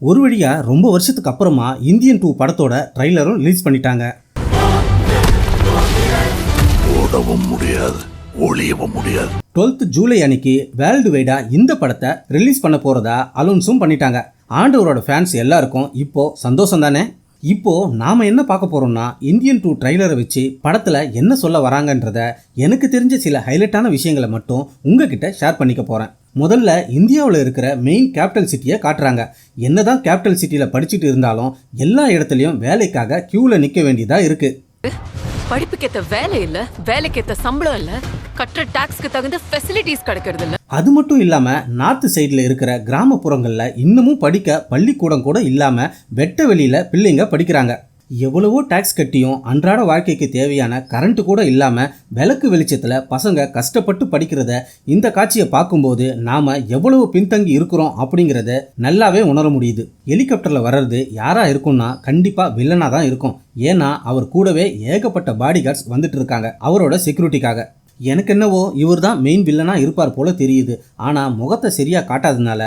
ஒரு வழியா ரொம்ப வருஷத்துக்கு அப்புறமா இந்தியன் டூ படத்தோட ட்ரைலரும் ரிலீஸ் பண்ணிட்டாங்க. ஓடவும் முடியாது ஒளியவும் முடியாது. 12th ஜூலை அன்னைக்கு வேர்ல்டு வைடா இந்த படத்தை ரிலீஸ் பண்ண போறதா அலௌன்ஸும் பண்ணிட்டாங்க. ஆண்டவரோட ஃபேன்ஸ் எல்லாருக்கும் இப்போ சந்தோஷம் தானே இப்போ நாம என்ன பார்க்க போறோம்னா இந்தியன் டூ ட்ரைலரை வச்சு படத்துல என்ன சொல்ல வராங்கன்றத எனக்கு தெரிஞ்ச சில ஹைலைட்டான விஷயங்களை மட்டும் உங்ககிட்ட ஷேர் பண்ணிக்க போறேன். முதல்ல இந்தியாவில் இருக்கிற மெயின் கேபிட்டல் சிட்டியை காட்டுறாங்க. என்னதான் கேபிட்டல் சிட்டியில் படிச்சுட்டு இருந்தாலும் எல்லா இடத்துலையும் வேலைக்காக க்யூவில் நிற்க வேண்டியதாக இருக்குது படிப்புக்கேத்த வேலை இல்ல வேலைக்கேத்த சம்பளம் இல்ல கட்டுற டாக்ஸ்க்கு தகுந்த ஃபெசிலிட்டிஸ் கிடைக்கிறது இல்ல. அது மட்டும் இல்லாமல் நார்த்து சைடில் இருக்கிற கிராமப்புறங்களில் இன்னமும் படிக்க பள்ளிக்கூடம் கூட இல்லாமல் வெட்ட வெளியில் பிள்ளைங்க படிக்கிறாங்க. எவ்வளவோ டேக்ஸ் கட்டியும் அன்றாட வாழ்க்கைக்கு தேவையான கரண்ட் கூட இல்லாமல் விளக்கு வெளிச்சத்தில் பசங்க கஷ்டப்பட்டு படிக்கிறத இந்த காட்சியை பார்க்கும்போது நாம் எவ்வளவு பின்தங்கி இருக்கிறோம் அப்படிங்கிறத நல்லாவே உணர முடியுது. ஹெலிகாப்டரில் வர்றது யாராக இருக்கும்னா கண்டிப்பாக வில்லனாக தான் இருக்கும். ஏன்னா அவர் கூடவே ஏகப்பட்ட பாடி கார்ட்ஸ் வந்துட்டு இருக்காங்க அவரோட செக்யூரிட்டிக்காக எனக்கு என்னவோ இவர் தான் மெயின் வில்லனாக இருப்பார் போல தெரியுது. ஆனால் முகத்தை சரியாக காட்டாததுனால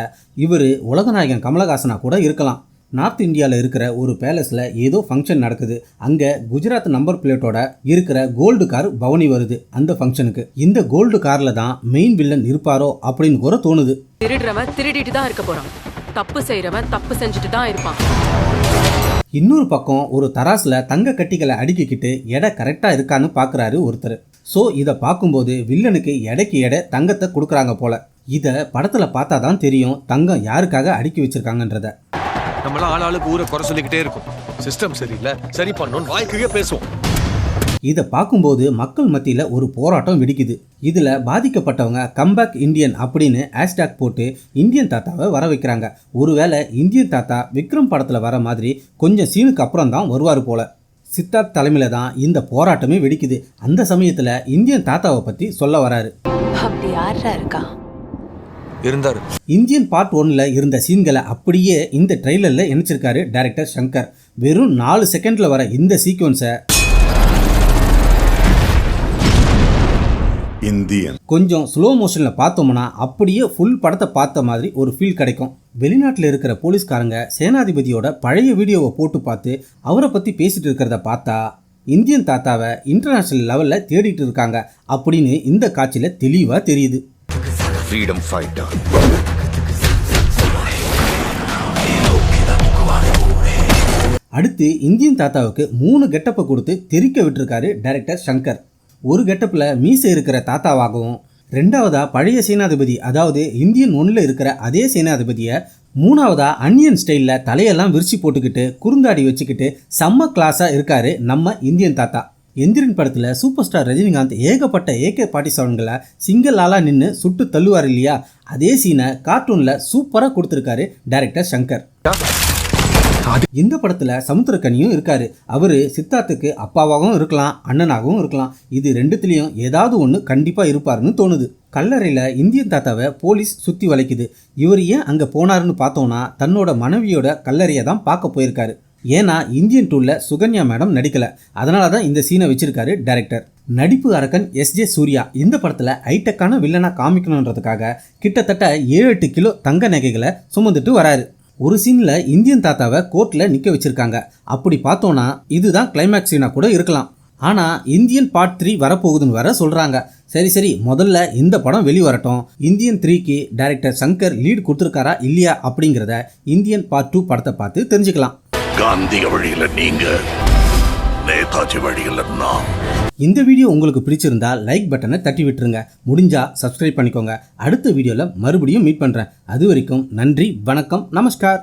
இவர் உலகநாயகன் கமலஹாசனா கூட இருக்கலாம். நார்த் இந்தியாவில் இருக்கிற ஒரு பேலஸில் ஏதோ ஃபங்க்ஷன் நடக்குது. அங்கே குஜராத் நம்பர் பிளேட்டோட இருக்கிற கோல்டு கார் பவனி வருது அந்த ஃபங்க்ஷனுக்கு இந்த கோல்டு காரில் தான் மெயின் வில்லன் இருப்பாரோ அப்படின்னு கூட தோணுது. திருடுறவன் திருடிட்டு தான் இருக்க போறான். தப்பு செய்யறவன் தப்பு செஞ்சுட்டு தான் இருப்பான். இன்னொரு பக்கம் ஒரு தராசில் தங்க கட்டிகளை அடுக்கிக்கிட்டு எடை கரெக்டாக இருக்கான்னு பார்க்குறாரு ஒருத்தர். ஸோ இதை பார்க்கும்போது வில்லனுக்கு எடைக்கு எடை தங்கத்தை கொடுக்குறாங்க போல. இதை படத்தில் பார்த்தா தான் தெரியும் தங்கம் யாருக்காக அடுக்கி வச்சிருக்காங்கன்றத. நம்மளாம் ஆள் ஆளுக்கு ஊரை குறை சொல்லிக்கிட்டே இருக்கும். சிஸ்டம் சரியில்லை. சரி பண்ணணும் வாய்க்கையே பேசுவோம். இதை பார்க்கும்போது மக்கள் மத்தியில் ஒரு போராட்டம் வெடிக்குது. இதில் பாதிக்கப்பட்டவங்க கம்பேக் இந்தியன் அப்படின்னு ஹேஷ்டேக் போட்டு இந்தியன் தாத்தாவை வர வைக்கிறாங்க. ஒருவேளை இந்தியன் தாத்தா விக்ரம் படத்தில் வர மாதிரி கொஞ்சம் சீனுக்கு அப்புறம் தான் வருவார் போல. சித்தார்த் தலைமையில் தான் இந்த போராட்டமே வெடிக்குது. அந்த சமயத்தில் இந்தியன் தாத்தாவை பற்றி சொல்ல வராரு. அப்படி யாரா இருக்கா? இருந்தாரு. இந்தியன் பார்ட் ஒன்ல இருந்த சீன்களை அப்படியே இந்த ட்ரெய்லரில் இணைச்சிருக்காரு டைரக்டர் சங்கர். வெறும் நாலு செகண்டில் வர இந்த சீக்வன்ஸை இந்தியன். கொஞ்சம் ஸ்லோ மோஷனில் பார்த்தோம்னா அப்படியே ஃபுல் படத்தை பார்த்த மாதிரி ஒரு ஃபீல் கிடைக்கும். வெளிநாட்டில் இருக்கிற போலீஸ்காரங்க சேனாதிபதியோட பழைய வீடியோவை போட்டு பார்த்து அவரை பற்றி பேசிட்டு இருக்கிறத பார்த்தா இந்தியன் தாத்தாவை இன்டர்நேஷ்னல் லெவலில் தேடிட்டு இருக்காங்க அப்படின்னு இந்த காட்சியில் தெளிவாக தெரியுது. ஃப்ரீடம் ஃபைட்டர் அடுத்து இந்தியன் தாத்தாவுக்கு மூணு கெட்டப்பை கொடுத்து தெரிக்க விட்டுருக்காரு டைரக்டர் சங்கர். ஒரு கெட்டப்பில் மீசை இருக்கிற தாத்தாவாகவும் ரெண்டாவதாக பழைய சேனாதிபதி அதாவது இந்தியன் ஒன்றில் இருக்கிற அதே சேனாதிபதியை மூணாவதாக அன்னியன் ஸ்டைலில் தலையெல்லாம் விரிச்சு போட்டுக்கிட்டு குறுந்தாடி வச்சுக்கிட்டு செம்ம கிளாஸாக இருக்காரு நம்ம இந்தியன் தாத்தா. எந்திரன் படத்தில் சூப்பர் ஸ்டார் ரஜினிகாந்த் ஏகப்பட்ட ஏகே பாட்டி சாவன்களை சிங்கிள் ஆளாக நின்று சுட்டு தள்ளுவார் இல்லையா? அதே சீனை கார்ட்டூனில் சூப்பராக கொடுத்துருக்காரு டைரக்டர் சங்கர். இந்த படத்தில் சமுத்திரக்கனியும் இருக்காரு. அவர் சித்தார்த்துக்கு அப்பாவாகவும் இருக்கலாம் அண்ணனாகவும் இருக்கலாம். இது ரெண்டுத்துலேயும் ஏதாவது ஒன்று கண்டிப்பாக இருப்பாருன்னு தோணுது. கல்லறையில் இந்தியன் தாத்தாவை போலீஸ் சுற்றி வளைக்குது. இவர் ஏன் அங்கே போனாருன்னு பார்த்தோன்னா தன்னோட மனைவியோட கல்லறையை தான் பார்க்க போயிருக்காரு. ஏன்னா இந்தியன் டூவில் சுகன்யா மேடம் நடிக்கலை. அதனால தான் இந்த சீனை வச்சிருக்காரு டைரக்டர் நடிப்பு அரக்கன் எஸ் ஜே சூர்யா இந்த படத்தில் ஹைடெக்கான வில்லனாக காமிக்கணுன்றதுக்காக கிட்டத்தட்ட ஏழு எட்டு கிலோ தங்க நகைகளை சுமந்துட்டு வராரு. ஒரு சீனில் இந்தியன் தாத்தாவை கோர்ட்டில் நிற்க வச்சுருக்காங்க. அப்படி பார்த்தோன்னா இதுதான் கிளைமேக்ஸ் சீனாக கூட இருக்கலாம். ஆனால் இந்தியன் பார்ட் த்ரீ வரப்போகுதுன்னு வர சொல்கிறாங்க சரி சரி முதல்ல இந்த படம் வெளி வரட்டும் இந்தியன் த்ரீக்கு டைரக்டர் சங்கர் லீட் கொடுத்துருக்காரா இல்லையா அப்படிங்கிறத இந்தியன் பார்ட் டூ படத்தை பார்த்து தெரிஞ்சுக்கலாம். காந்திய வழியில நீங்க நேதாஜி வழியில நான். இந்த வீடியோ உங்களுக்கு பிடிச்சிருந்தா லைக் பட்டனை தட்டி விட்டுருங்க. முடிஞ்சா சப்ஸ்கிரைப் பண்ணிக்கோங்க. அடுத்த வீடியோவில் மறுபடியும் மீட் பண்ணுறேன் அது வரைக்கும் நன்றி வணக்கம் நமஸ்கார்.